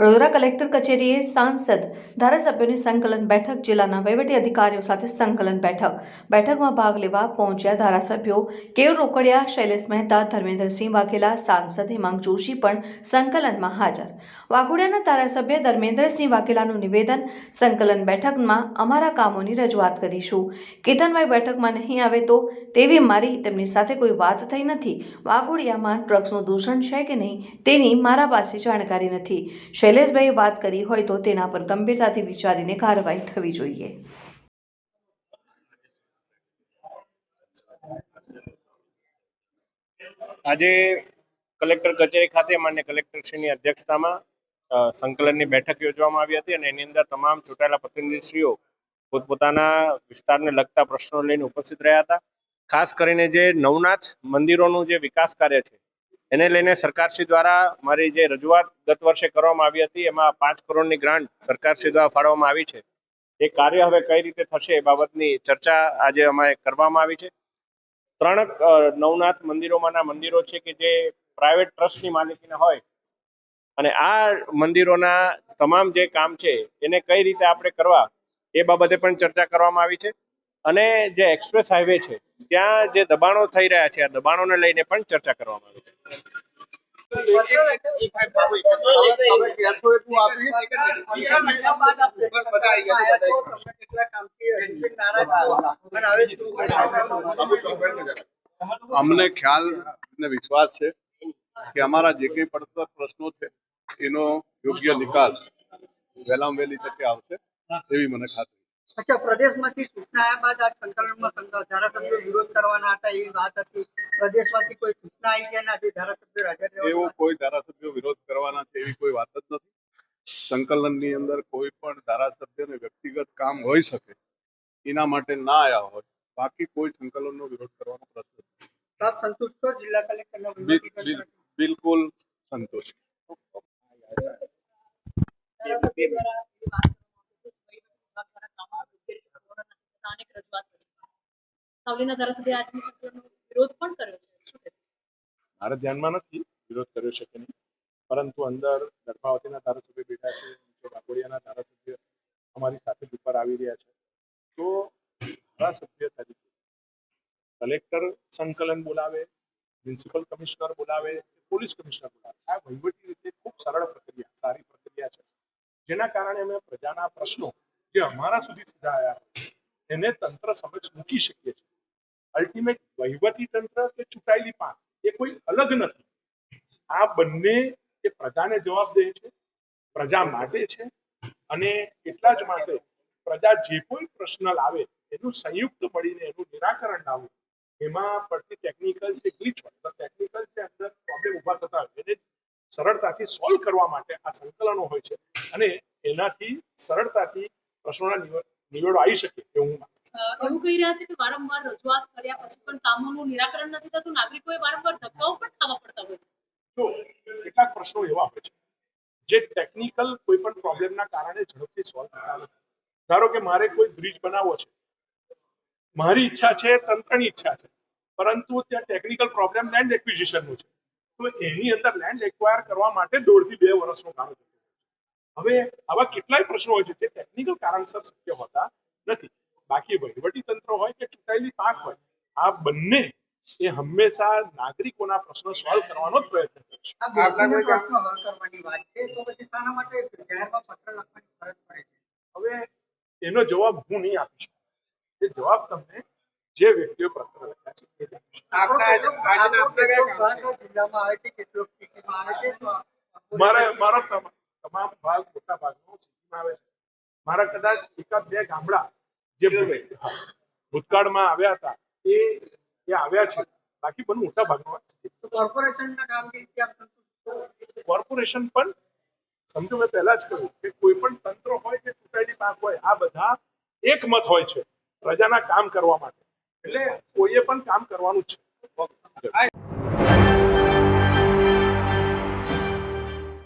Vadodara collector કચેરીએ સાંસદ ધારાસભ્યોની સંકલન બેઠક, જિલ્લાના વહીવટી અધિકારીઓ સાથે સંકલન બેઠક. બેઠકમાં ભાગ લેવા પહોંચ્યા ધારાસભ્યો કેવ રોકડિયા, શૈલેષ મહેતા, ધર્મેન્દ્રસિંહ વાઘેલા, સાંસદ હેમાંગ જોશી પણ સંકલનમાં હાજર. વાઘોડિયાના ધારાસભ્ય ધર્મેન્દ્રસિંહ વાઘેલાનું નિવેદન, સંકલન બેઠકમાં અમારા કામોની રજૂઆત કરીશું. કેતનભાઈ બેઠકમાં નહીં આવે તો તેવી મારી તેમની સાથે કોઈ વાત થઈ નથી. વાઘોડિયામાં ડ્રગ્સનું દૂષણ છે કે નહીં તેની મારા પાસે જાણકારી નથી. શૈલેષભાઈએ વાત કરી હોય તો તેના પર ગંભીરતાથી વિચારીને કાર્યવાહી થવી જોઈએ. આજે કલેક્ટર કચેરી ખાતે માન્ય કલેક્ટરશ્રીની અધ્યક્ષતામાં સંકલનની બેઠક યોજવામાં આવી હતી અને એની અંદર તમામ ચૂંટાયેલા પ્રતિનિધિશ્રીઓ પોતપોતાના વિસ્તારને લગતા પ્રશ્નો લઈને ઉપસ્થિત રહ્યા હતા. ખાસ કરીને જે નવનાથ મંદિરોનું જે વિકાસ કાર્ય છે એને લઈને સરકારશ્રી દ્વારા મારી જે રજૂઆત ગત વર્ષે કરવામાં આવી હતી, એમાં પાંચ કરોડની ગ્રાન્ટ સરકારશ્રી દ્વારા ફાળવવામાં આવી છે. એ કાર્ય હવે કઈ રીતે થશે એ બાબતની ચર્ચા આજે અમે કરવામાં આવી છે. ત્રણ નવનાથ મંદિરોમાંના મંદિરો છે કે જે પ્રાઇવેટ ટ્રસ્ટની માલિકીના હોય. અને આ મંદિરોના તમામ જે કામ છે, એને કઈ રીતે આપણે કરવા, એ બાબતે પણ ચર્ચા કરવામાં આવી છે. અને જે એક્સપ્રેસ હાઈવે છે, ત્યાં જે દબાણો થઈ રહ્યા છે, આ દબાણોને લઈને પણ ચર્ચા કરવામાં આવી અમને ખ્યાલ અને વિશ્વાસ છે કે અમારા જે કંઈ પડતર પ્રશ્નો છે, એનો યોગ્ય નિકાલ વહેલામાં વહેલી તકે આવશે, એવી મને ખાતરી. અચ્છા પ્રદેશમાંથી સૂચના આવ્યા બાદ આ સંકલનમાં ધારાસભ્યો વિરોધ કરવાના હતા એ વાત હતી. પ્રદેશમાંથી કોઈ સૂચના આવી ગયા નથી ધારાસભ્યો રાજા એવો કોઈ ધારાસભ્યો વિરોધ કરવાના છે એવી કોઈ વાત જ નથી. સંકલનની અંદર કોઈ પણ ધારાસભ્યને વ્યક્તિગત કામ હોઈ શકે એના માટે ના આવ્યા હોય બાકી કોઈ સંકલનનો વિરોધ કરવાનો પ્રશ્ન સંતુષ્ટ છો? જિલ્લા કલેક્ટરના? બિલકુલ સંતોષ સાવલીના ધારાસભ્ય આજની સત્રનો વિરોધ પણ કર્યો છે? મારા ધ્યાનમાં નથી વિરોધ કર્યો છે કે નહીં. પરંતુ અંદર ગર્ભાવતીના ધારાસભ્ય બેઠા છે ડાકોડિયાના ધારાસભ્ય અમારી સાથે ઉપર આવી રહ્યા છે, તો ધારાસભ્ય તરીકે કલેક્ટર સંકલન બોલાવે પ્રિન્સિપલ કમિશનર બોલાવે, પોલીસ કમિશનર બોલાવે. આ વહીવટી રીતે ખૂબ સરળ પ્રક્રિયા, સારી પ્રક્રિયા છે. જેના કારણે અમે પ્રજાના પ્રશ્નો જે અમારા સુધી સીધા આવ્યા એને તંત્ર સમક્ષ મૂકી શકીએ છીએ. અલ્ટિમેટ વહીવટી તંત્ર કે ચૂંટાયેલી પાંખ, એ કોઈ અલગ નથી. આ બંને એ પ્રજાને જવાબ દે છે, પ્રજા માટે છે અને એટલા જ માટે પ્રજા જે કોઈ પ્રશ્ન લાવે એનું સંયુક્ત મળીને એનું નિરાકરણ લાવવું એમાં પડતી ટેકનિકલ જે ગ્લિચ હોય ટેકનિકલ જે અંદર પ્રોબ્લેમ ઊભા થતા હોય, એને સરળતાથી સોલ્વ કરવા માટે આ સંકલનો હોય છે અને એનાથી સરળતાથી પ્રશ્નોના નિવ- નિવેડો આવી શકે એવું એવું કહી રહ્યા છે કે વારંવાર રજૂઆત કર્યા પછી પણ કામોનું નિરાકરણ નથી થતું. નાગરિકોએ વારંવાર ધક્કાઓ પણ ખાવા પડતા હોય છે. જો, કેટલાક પ્રશ્નો એવા હોય છે જે ટેકનિકલ કોઈ પણ પ્રોબ્લેમના કારણે ઝડપથી સોલ્વ થતા નથી. ધારો કે મારે કોઈ બ્રિજ બનાવવો છે. મારી ઈચ્છા છે, તંત્રની ઈચ્છા છે, પરંતુ ત્યાં ટેકનિકલ પ્રોબ્લેમ લેન્ડ એક્વિઝિશનનો છે. તો એની અંદર લેન્ડ એક્વાયર કરવા માટે દોઢથી બે વર્ષનો કામ. હવે આવા કેટલાય પ્રશ્નો હોય છે જે ટેકનિકલ કારણસર શક્ય હોતા નથી. બાકી વહીવટી તંત્ર હોય કે ચૂંટાયેલી પાંખ હોય આ બંને એ હંમેશા નાગરિકોના પ્રશ્નો સોલ્વ કરવાનો જ પ્રયત્ન કરે છે. આ બેસીને પ્રશ્નો હલ કરવાની વાત છે તો પછી શાના માટે જાહેરમાં પત્ર લખવાની ફરજ પડે છે. હવે એનો જવાબ હું નહીં આપી શકું. એ જવાબ તમને જે વ્યક્તિઓ પત્ર લખ્યા છે તો મારા તમામ ભાગ મોટા ભાગનો સિટીમાં આવે છે. મારા કદાચ એકાદ બે ગામડા જે ભૂતકાળમાં આવ્યા હતા એ એ આવ્યા છે. બાકી પણ મોટા છો. કોર્પોરેશન પણ સમજો મેં પહેલા જ કહ્યું કે કોઈ પણ તંત્ર હોય કે ચૂંટાયેલી પાક હોય આ બધા એકમત હોય છે પ્રજાના કામ કરવા માટે. એટલે કોઈએ પણ કામ કરવાનું છે.